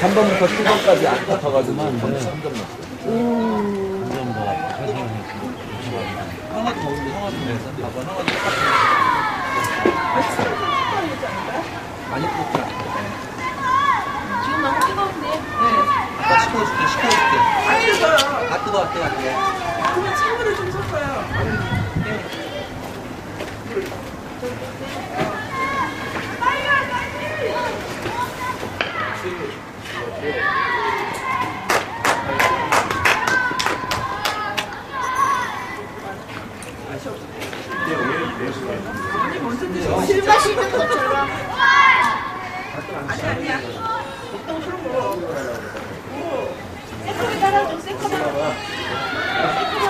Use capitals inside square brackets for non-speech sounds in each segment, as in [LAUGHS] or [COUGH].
삼번부터 7번까지 안 붙어가지고 네. 3점 넣었어요. 점점 더 최선을 하나 더 올려, 하나 더 내서 4번, 하나 더. 많이 풀었다. 지금 너무 뜨거운데. 아까 식혀줄게, 식혀줄게. 안 뜨거요. 아, 뜨거워, 뜨거워, 뜨거워. 그러면 찬물을 좀 섞어요. 술 마시는 것처럼. 아니 아니야. 보통 술을 먹어. 새콤이 따라줘, 새콤이.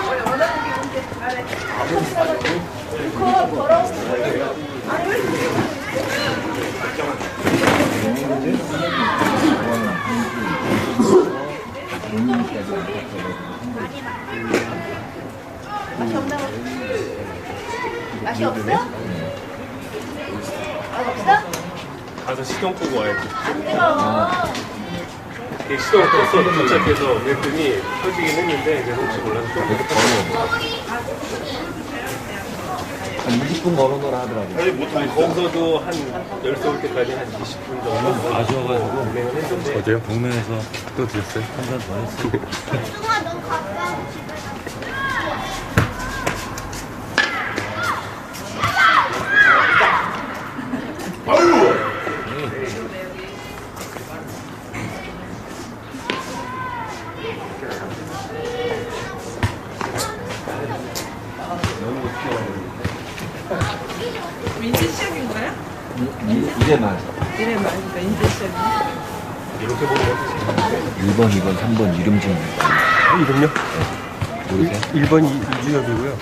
원래 원하는 게 뭔데? 말해. 그거 더러운 맛이 없나 봐. 맛이 없어? 맛 없어? 가서 시동 끄고 와야지. 안 뜨거워. 이게 시동 껐어 도착해서 그랬더니 켜지긴 했는데 이제 혹시 몰라서 좀한 20분 걸어놓으라 하더라고요. 아니, 못하고 있어. 거기서도 한 열쇠 올 때까지 한 20분 정도 아쉬워가지고. 했는데 어제요? 동네에서 또 드렸어요? 한잔더 했어요. 승아, 넌 가까워. 이제 시작인 거야? 이- 이제 만 이래 말니까 이제 시작이야. 이렇게 보면 어떠세요? 1번, 2번, 3번 이름 짓는 거. 이름요? 모르세요? 1번이 이주엽이고요.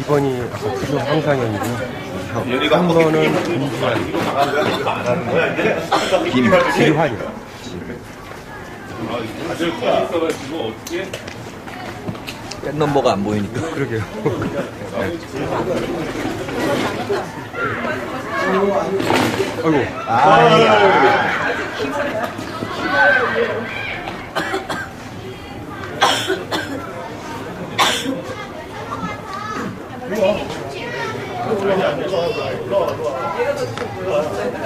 2번이 아까 구성 황상현이고요. 연희가 3번은 김주환, 김, 길환이요. 다들 거야. 있어가지고 어떻게 백 넘버가 안 보이니까. [LAUGHS] 그러게요. 아이고. 어,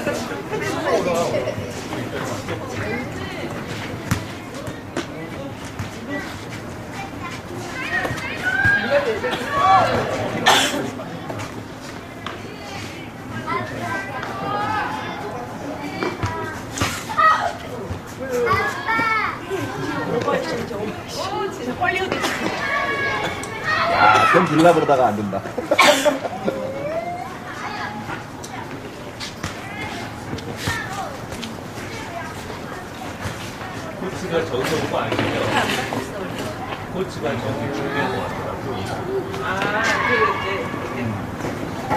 진짜 헐리우드. 야, 그럼 빌라 그러다가 안 된다. 코치가 저기서 보고 아니에요. 코치가 저기 중계에서 왔더라고. 아, 그 이제 아,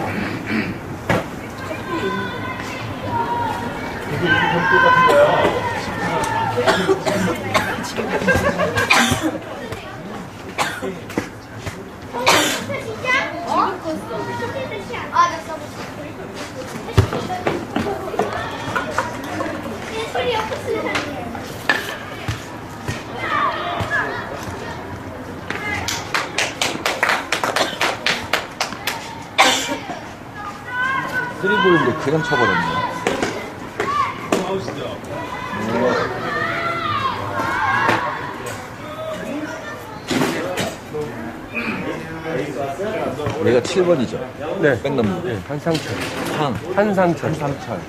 나 써봤어. 소리 없었어. 쓰리볼인데 그냥 쳐버렸네. 얘가 7번이죠. 네. 백넘버. 네. 한상철. 한. 한상철. 한상철.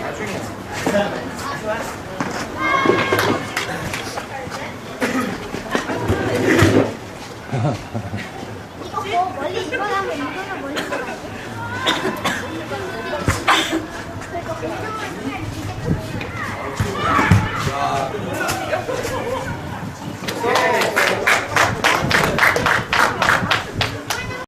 나중에 [LAUGHS]